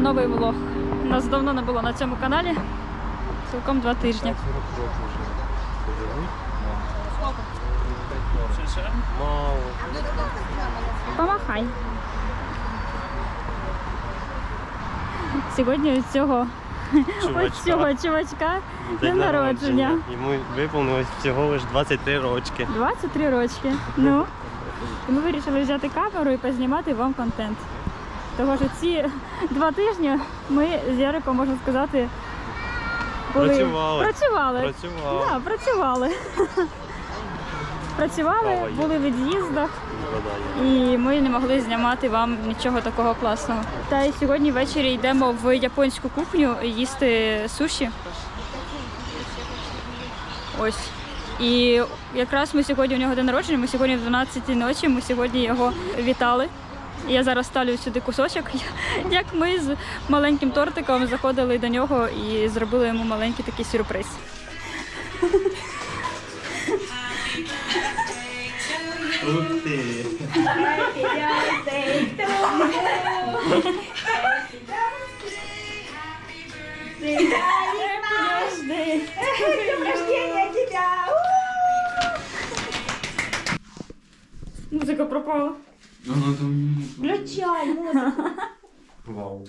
новий влог. Нас давно не було на цьому каналі. Цілком два тижні. Помахай. Сьогодні у цього, Чувачка. цього чувачка день народження. Йому виповнилось всього лише 23 рочки. 23 рочки. Ну, ми вирішили взяти камеру і познімати вам контент. Тому що ці два тижні ми з Яриком, можна сказати, були... Працювали. Працювали. Працював. Да, працювали. Працювали, були в від'їздах. І ми не могли знімати вам нічого такого класного. Та й сьогодні ввечері йдемо в японську кухню їсти суші. Ось. І якраз ми сьогодні у нього день народження, ми сьогодні в 12 ночі, ми сьогодні його вітали. Я зараз ставлю сюди кусочок, як ми з маленьким тортиком заходили до нього і зробили йому маленький такий сюрприз. День рождения Музика. Включай музыку. Вау.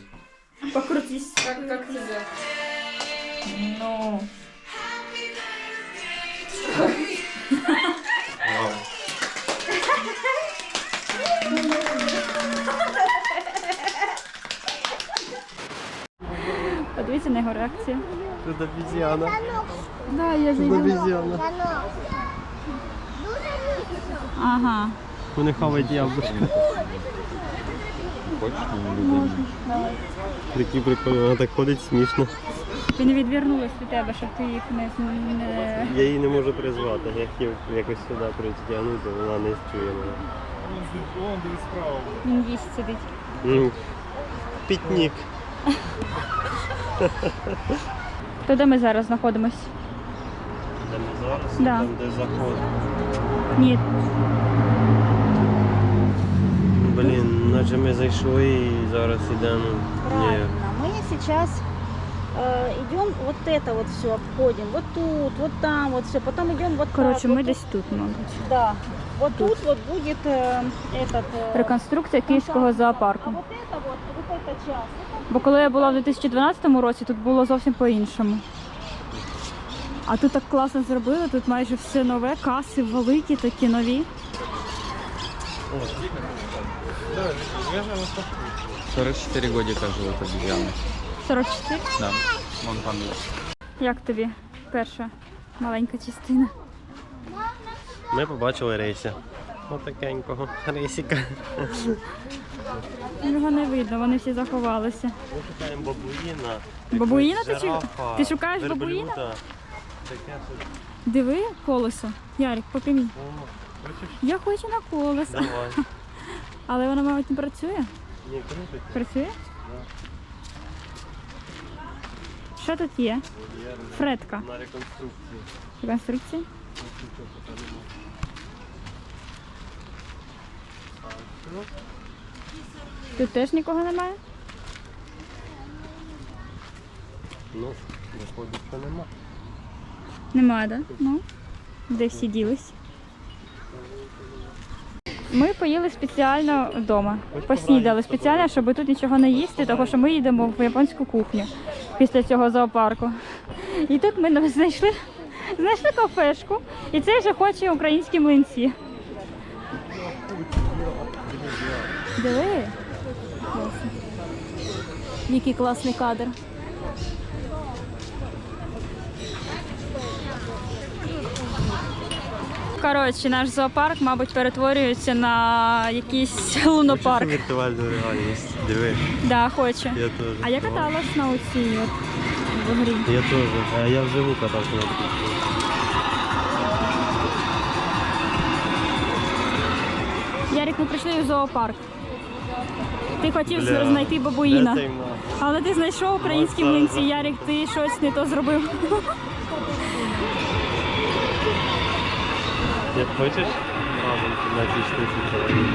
Покрутись. Как, как тебе? Ну. Вау. Подивіться на його реакцію. Тут обезьяна. Да, я Тут обезьяна. Ага. Вони хавають яблучко. Такі прикольні, вона так ходить смішно. Він відвернулась від тебе, щоб ти їх не, не... Я її не можу призвати. Я хотів якось сюди притягнути, вона не чує мене. Він їсть сидить. Ну, Пітнік. То де ми зараз знаходимось? Де ми зараз? Да. Там, де заход. Ні. Блін, наче ми зайшли і зараз йдемо. Ні. Правильно. Мы сейчас э, идем вот это вот все обходим. Вот тут, вот там, вот все. Потом идем вот Коротше, так. ми вот десь тут, мабуть. тут. Да. Вот тут, вот будет э, этот... э, Реконструкція Київського фонтан. зоопарку. А вот это вот, вот эта часть. Бо коли я була в 2012 році, тут було зовсім по-іншому. А тут так класно зробили, тут майже все нове, каси великі, такі нові. 44 годика живут обезьяны. 44. Да. Вон там есть. Як тобі перша маленька частина? Ми побачили рейся. Отакенького рейсика. Його не видно, вони всі заховалися. Ми шукаємо бабуїна. Бабуїна ти чи- ти шукаєш верблюда. бабуїна? Таке. Диви колесо. Ярик, попрямій. Хочеш? Я хочу на колесо. Давай. Але воно, мабуть, не працює. Ні, крутить. Працює? Що тут є? Фредка. На реконструкції. Конструкції. Тут теж нікого немає? Ну, виходить, що нема. Немає, так? Да? Ну, де всі ділись? Ми поїли спеціально вдома. Поснідали спеціально, щоб тут нічого не їсти, тому що ми їдемо в японську кухню після цього зоопарку. І тут ми знайшли, знайшли кафешку, і це вже хоче українські млинці. Диви. Який класний кадр. Коротше, наш зоопарк, мабуть, перетворюється на якийсь лунопарк. Хочу віртуальну реальність. Диви, Да, хоче. я теж. А я каталась на оцій от в грі. Я теж. А я вживу катався на такій. Ярик, ми прийшли в зоопарк. Ти хотів Бля, знайти бабуїна. де цей мав? Але ти знайшов українські млинці. Ярик, ти щось не то зробив. Як хочеш? Ці штуки чоловік.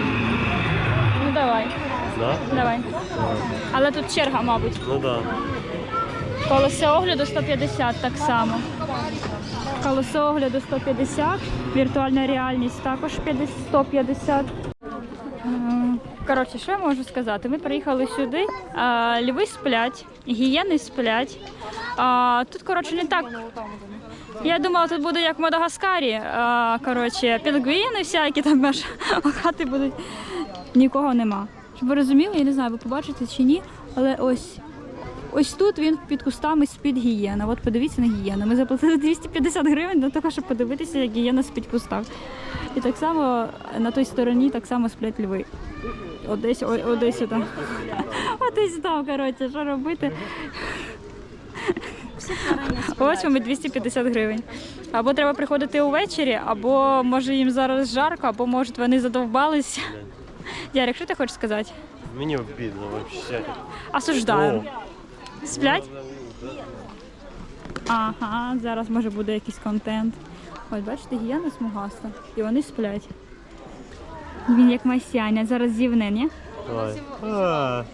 Ну да, давай. Да? Давай. Але тут черга, мабуть. Ну да. Колесо огляду 150 так само. Колесо огляду 150, віртуальна реальність також 150. Коротше, що я можу сказати? Ми приїхали сюди, льви сплять, гієни сплять. Тут, коротше, не так. Я думала, тут буде як в Мадагаскарі. А, коротше, пінгвіни всякі там аж хати будуть. Нікого нема. Щоб ви розуміли, я не знаю, ви побачите чи ні, але ось Ось тут він під кустами спить гієна. От подивіться на гієну. Ми заплатили 250 гривень для того, щоб подивитися, як гієна спить в кустах. І так само на той стороні так само сплять льви. Одесь, о- одесь там. Одесь там, коротше, що робити? Ось вам і 250 гривень. Або треба приходити увечері, або може їм зараз жарко, або може вони задовбались. Ярик, що ти хочеш сказати? Мені обідно взагалі. Осуждаю. Сплять? Ага, зараз може буде якийсь контент. Ось бачите, гієна смугаста. І вони сплять. Він як масяня, зараз зівне, ні? Давай.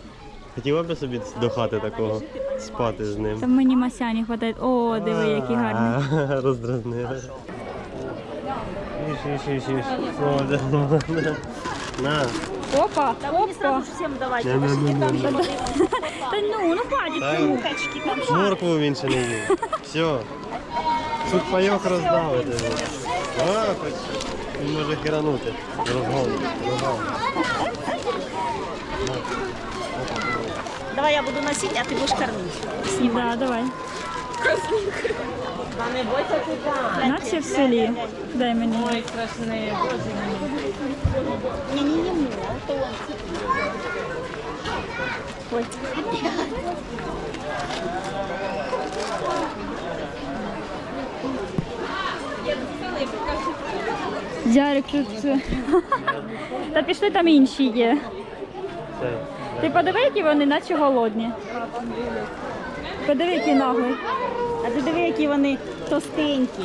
Хотіла б собі до хати такого спати з ним. Та мені масяні хватає. О, диви, які гарні. Роздразнили. Їж, їж. О, да, да. На. Опа, не опа. сразу всем давайте. Не, не, Пошлите не, не. Та ну, ну хватить. Та, ну. качки, Моркву він ще не їв. Все. Тут пайок роздавити. А, хоч він може херанути. Розгон. Розгон. Давай я буду носить, а ты будешь кормить. Да, давай. Нація в селі. Дай мені. Не-не-не, это он. Ой. Ярик тут. це- Та пішли там інші є. Це. Ти подиви, які вони, наче голодні. Подиви, які наглі. А ти диви, які вони товстенькі.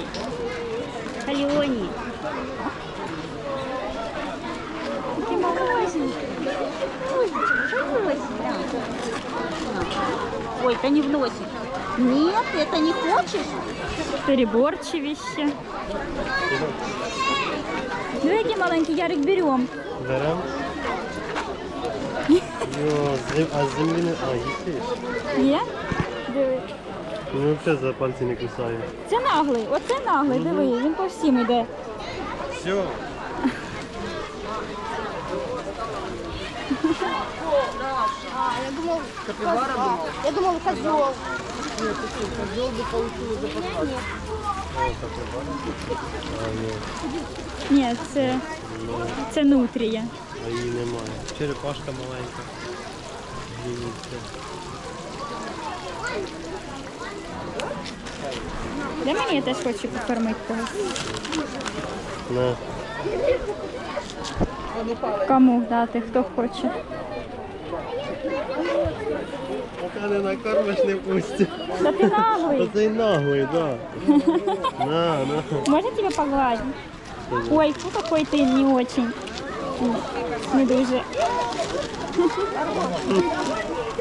Кальоні. Такі малесенькі. Ой. Ой, это не в носе. Нет, это не хочешь? Переборчиві ще. Диви, які маленькі, Ярик, беремо. Берем. Йо, зем- а з землі не. А, їсиш. Є? Диви. Ну взагалі за пальці не кусаю. Це наглий, оце наглий, диви, він по всім іде. Все. Я думал, козел. Ні, це, це нутрія. А її немає. Черепашка маленька. Дивіться. Для мені я теж хочу покормити когось. На. Кому дати, хто хоче. Поки не накормиш, не пустять. Та ти наглий. Оцей наглий, да. На, на. Можно тебя погладить? Ой, фу, какой ты не очень. Не дуже.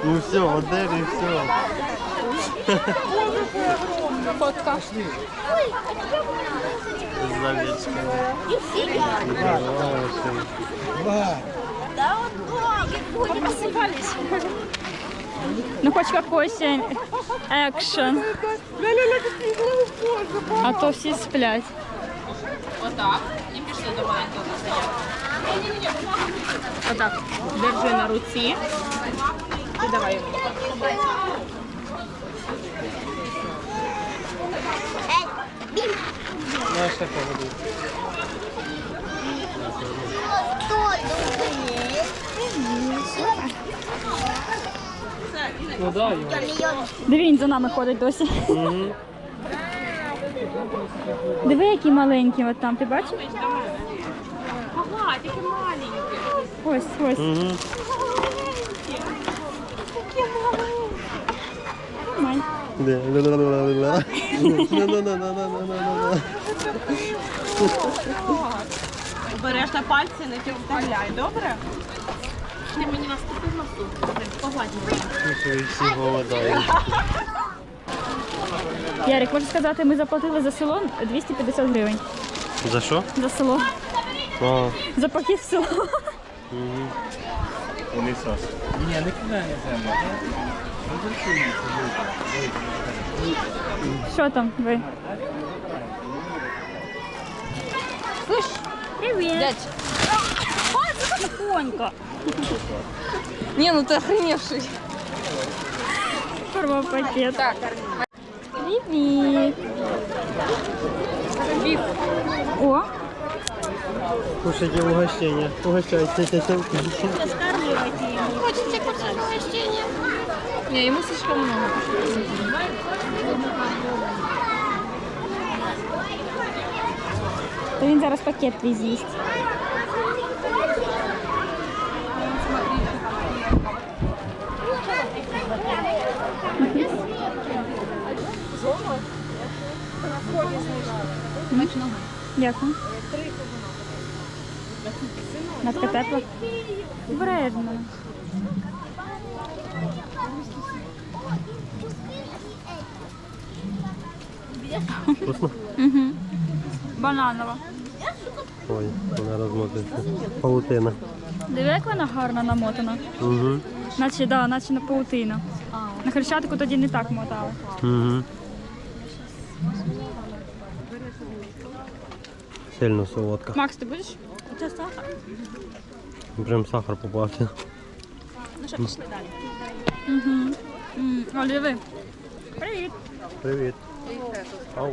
Ну все, одер і все. Фотка. З завічками. Да вот ноги посыпались. Ну хоч какой-то екшен. А то всі сплять. Отак, Держи на руці. І давай. На ще поведу. Диви, він за нами ходить досі. Диви, які маленькі от там, ти бачиш? Тільки маленькі. Ось, ось. Угу. Нормально. Де? Ла-ла-ла-ла-ла. На-на-на-на-на-на-на-на. Пальці не підставляй, добре? Ти мені наступив на суп. Погладь мене. Всі голодають. Ярик, можу сказати, ми заплатили за село 250 гривень. За що? За село. А, За пакет в село. угу. Не, никогда не землю. Що там ви? Слышь, привіт. Дядь. Тихонько. Ні, ну ти охреневший. Порвав пакет. Привіт. О, Кушайте угощення. Угощайтесь. Ні, йому слишком много. то він зараз пакет твій з'їсть. Дякую. Натка тепла. Вкусно? Угу. Бананова. Ой, вона розмотується. Паутина. Диви, як вона гарно намотана. Угу. Наче, да, наче на паутину. На хрещатику тоді не так мотали. Угу. Сильно солодка. Макс, ти будеш? Це сахар. Прям сахар попався. Ну що, пішли далі. Угу. О, диви. Привіт. Привіт. Ау.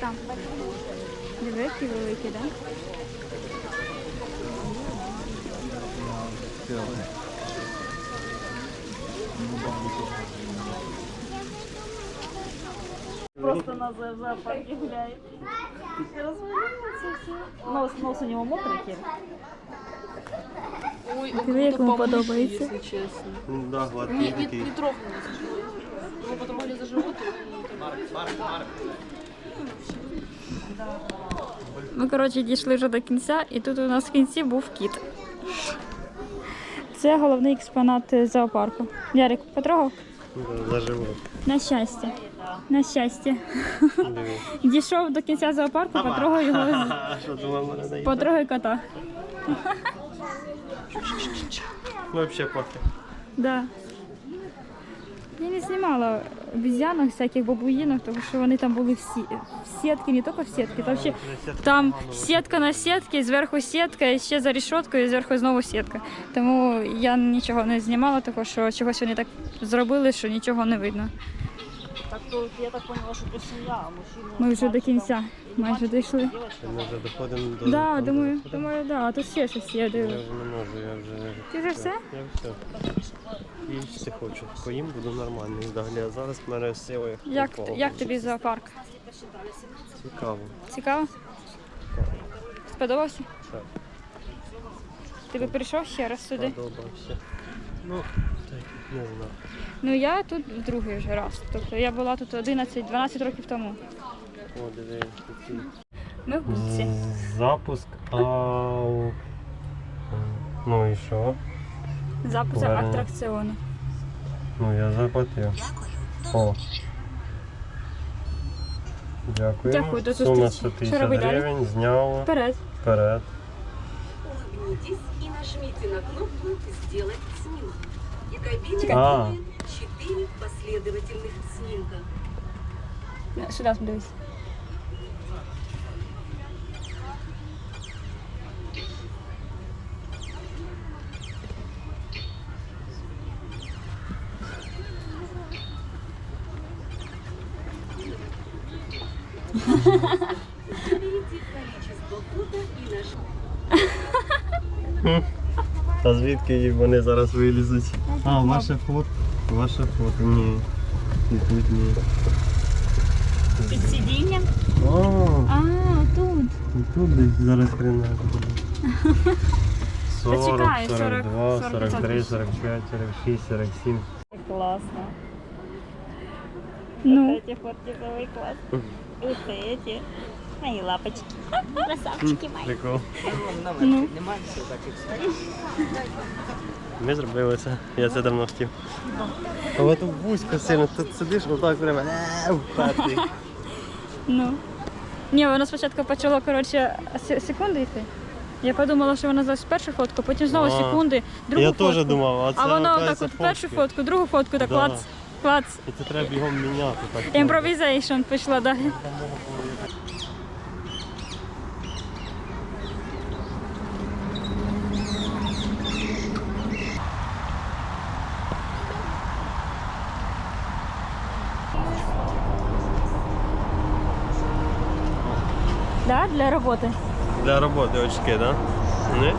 Там. Диви, які великі? Просто на зоопарке гуляет. Развалился. Нос, нос у него мокрый. Ой, Диви, як йому подобається. якщо чесно. Да, гладкий такий. трогай Його потримали за живот. Ми, коротше, дійшли вже до кінця, і тут у нас в кінці був кіт. Це головний експонат зоопарку. Ярик, потрогав? Да, За живот. На щастя. На щастя. Диви. Дійшов до кінця зоопарку, потрогав його. А що думав, мене не Потрогай кота. Вообще похер. Да. Я не знімала обезьянок, всяких бабуїнок, тому що вони там були всі в сітки, не тільки в сітки. Там, ще, там сітка на сітці, зверху сітка, і ще за решеткою, і зверху знову сітка. Тому я нічого не знімала, тому що чогось вони так зробили, що нічого не видно. Так то я так поняла, что это семья, а мужчина. Ми вже до кінця майже дійшли. Ми вже доходимо до... Да, думаю, думаю, да, а тут ще щось є. Я диви. вже не можу, я вже... Ти вже все? Я все. Їсти хочу. Поїм буду нормальний далі, а зараз в мене сили. Як, упали. як тобі зоопарк? Цікаво. Цікаво? Сподобався? Так. Ти би прийшов ще раз сюди? Подобався. Ну, так, не знаю. Ну я тут в другий вже раз. Тобто я була тут 11-12 років тому. О, диви. Ми в будці. Запуск ау. Ну і що? Запуск Повернення. атракціону. Ну я заплатив. О. Дякую. Дякую, до Сума зустрічі. 100 Що тисяч робити далі? гривень, зняло. Вперед. Вперед. Улыбнитесь и нажмите на кнопку «Сделать снимок». И кабине А. 4 последовательных снимка. Сюди дивись. Выберите количество и нажмите. А звідки вони зараз вилізуть? А, ваше фото. Ваше фото. Ні. І тут ні. Під сидінням. О, А, тут. і тут десь зараз хрена буде. 40, Почекай, 42, 40, 43, 45, 46, 47. Классно. Ну, Вот эти фотки самый класс. Вот эти. Мои лапочки. Красавчики мои. Прикол. ну. Ми зробили це. Я це давно хотів. Але тут вузько сильно, тут сидиш, отак прямо е, в хаті. Ну. Ні, вона спочатку почала, коротше, се- секунди йти. Я подумала, що вона зараз першу фотку, потім знову А. секунди, другу Я фотку. теж думав, а це а воно так от першу фотку, другу фотку, так Да. клац, клац. І це треба бігом міняти. Так. Імпровізейшн пішла далі. Да, для роботи. Для роботи очки, да? Не?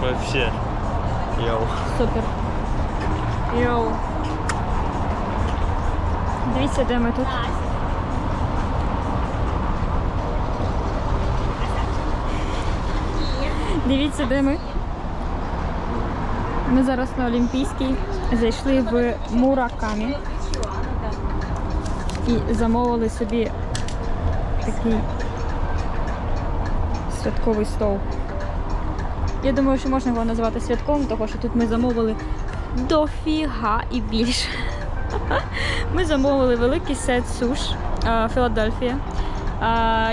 Вообще. Йоу. Супер. Йоу. Дивіться, де ми тут. Дивіться, де ми. Ми зараз на Олімпійській зайшли в Муракамі і замовили собі такий святковий стол. Я думаю, що можна його назвати святком, тому що тут ми замовили дофіга і більше. Ми замовили великий сет суш Філадельфія.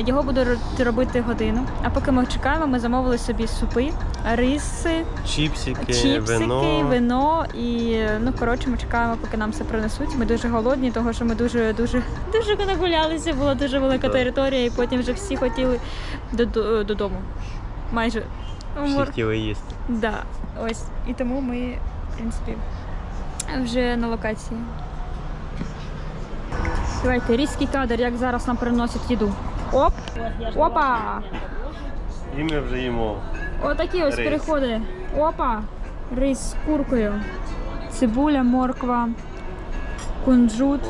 Його буду ро- робити годину. А поки ми чекаємо, ми замовили собі супи, риси, Чіпсики, чіпсики, вино. вино. І ну коротше, ми чекаємо, поки нам все принесуть. Ми дуже голодні, тому що ми дуже дуже дуже нагулялися. Була дуже велика територія, і потім вже всі хотіли додому. Майже Всі хотіли їсти. Да, ось. І тому ми, в принципі, вже на локації. Давайте, різкий кадр, як зараз нам приносять їду. Оп! Опа! І ми вже їмо. Отакі ось Рис. переходи. Опа! Рис з куркою. Цибуля, морква, кунжут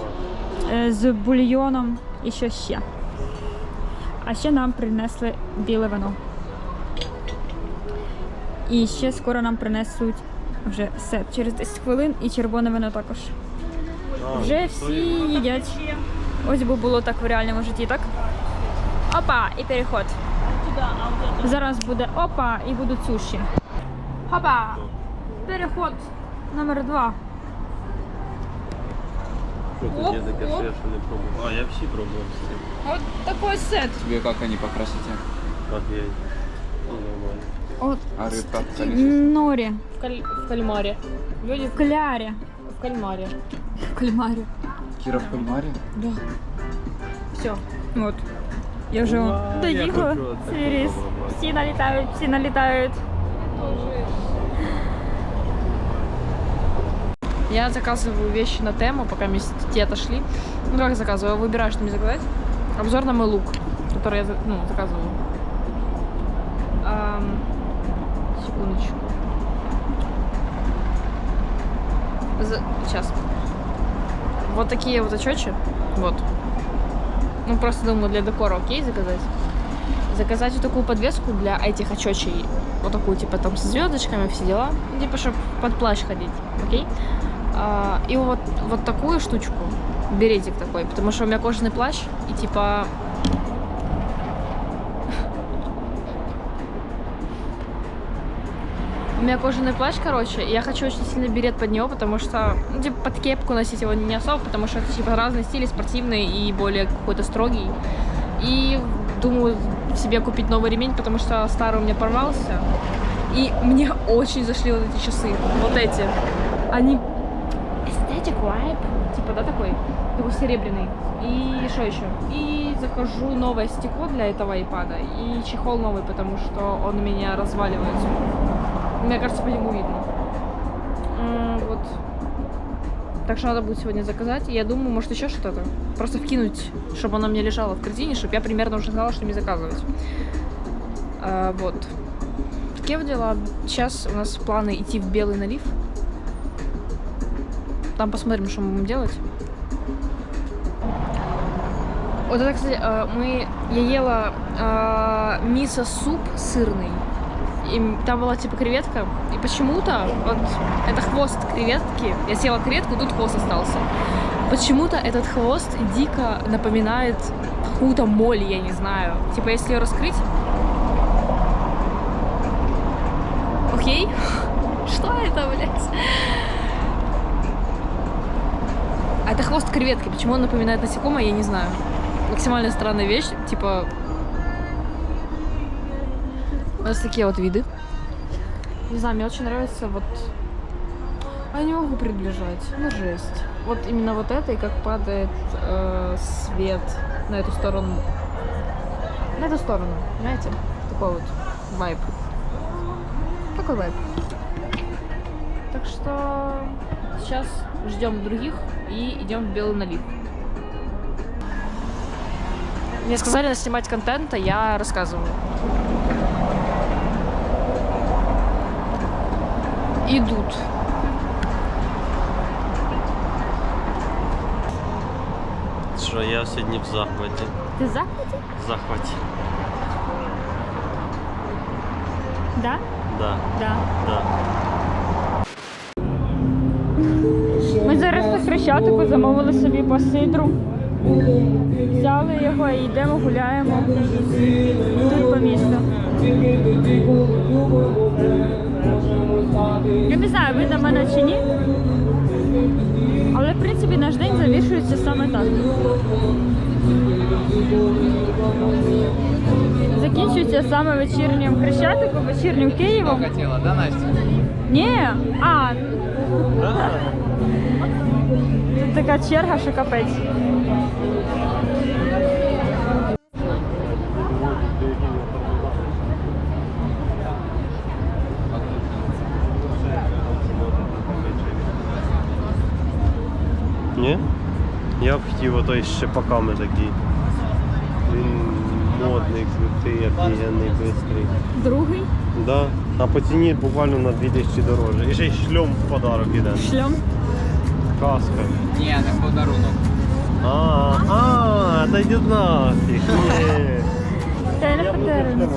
е, з бульйоном і що ще. А ще нам принесли біле вино. І ще скоро нам принесуть вже сет через 10 хвилин і червоне вино також. Вже всі їдять. Ось би було так в реальному житті, так? Опа! І переход. Зараз буде опа і будуть суші. Хопа! Переход номер два. Що тут є таке, що я ще не пробував? А, я всі пробував. От такий сет. Тебе как они по красоте? Окей. Ну, нормально. От А рыбка в такі количестве? норі. В, каль... в кальмаре. Люди В клярі. в кальмаре. В кальмарі. Кира в кальмаре? Все. От. Я вже Вау, я доїхала. хочу оце Свій ріс. попробувати. Всі налітають, всі налітають. Я заказываю вещи на тему, пока мы те отошли. Ну как заказываю? Выбираю, что мне заказать. Обзор на мой лук, который я за- ну, заказываю. Ам, секундочку. За- Сейчас. Вот такие вот очечи. Вот. Ну просто думаю, для декора окей заказать. Заказать вот такую подвеску для этих очечей. Вот такую, типа там с звездочками, все дела. Ну, Типа, чтобы под плащ ходить. Окей? А, и вот, вот такую штучку, беретик такой, потому что у меня кожаный плащ, и типа... меня кожаный плащ, короче, я хочу очень сильно берет под него, потому что, ну, типа, под кепку носить его не особо, потому что типа, разные стили, спортивный и более какой-то строгий. И думаю себе купить новый ремень, потому что старый у меня порвался. И мне очень зашли вот эти часы, вот эти. Они Aesthetic vibe, типа, да, такой, такой серебряный. И что еще? И закажу новое стекло для этого iPad и чехол новый, потому что он у меня разваливается. Мне кажется, по нему видно. Вот. Так что надо будет сегодня заказать. Я думаю, может еще что-то. Просто вкинуть, чтобы оно мне лежало в корзине, чтобы я примерно уже знала, что мне заказывать. А, вот. Такие вот дела. Сейчас у нас планы идти в белый налив. Там посмотрим, что мы будем делать. Вот это, кстати, э, мы, я ела э, мисо-суп сырный. И там была типа креветка. И почему-то вот это хвост креветки. Я съела креветку, тут хвост остался. Почему-то этот хвост дико напоминает какую-то моль, я не знаю. Типа, если ее раскрыть... Окей? Что это, блядь? А это хвост креветки. Почему он напоминает насекомое, я не знаю. Максимально странная вещь. Типа... У нас такие вот виды. Не знаю, мне очень нравится вот... А я не могу приближать. Ну, жесть. Вот именно вот это, и как падает э, свет на эту сторону. На эту сторону, понимаете? Такой вот вайб. Такой вайб. Так что сейчас ждем других и идем в белый налив. Мне сказали снимать контент, а я рассказываю. Идут. Що я сьогодні в захваті. Ти за? В захваті. Да? Да, Да. да. Ми зараз на Хрещатику замовили собі по сидру. Взяли його і йдемо гуляємо тут по місту. Я не знаю, видно мене чи ні. Але в принципі наш день завершується саме так. Закінчується саме вечірнім Хрещатиком, вечірнім Києвом. Хотела, да, Настя? Ні, а тут така черга, що капець. Ні? Б з щепаками такий. Він модний, крутий, офігенний, бистрий. Другий Да. А по ціні буквально на 2000 дорожче. І ще й шльом в подарок іде. шльом. Каска. Не, на подарунок. А, а, та йди нафіг. Ні. Та не подарунок.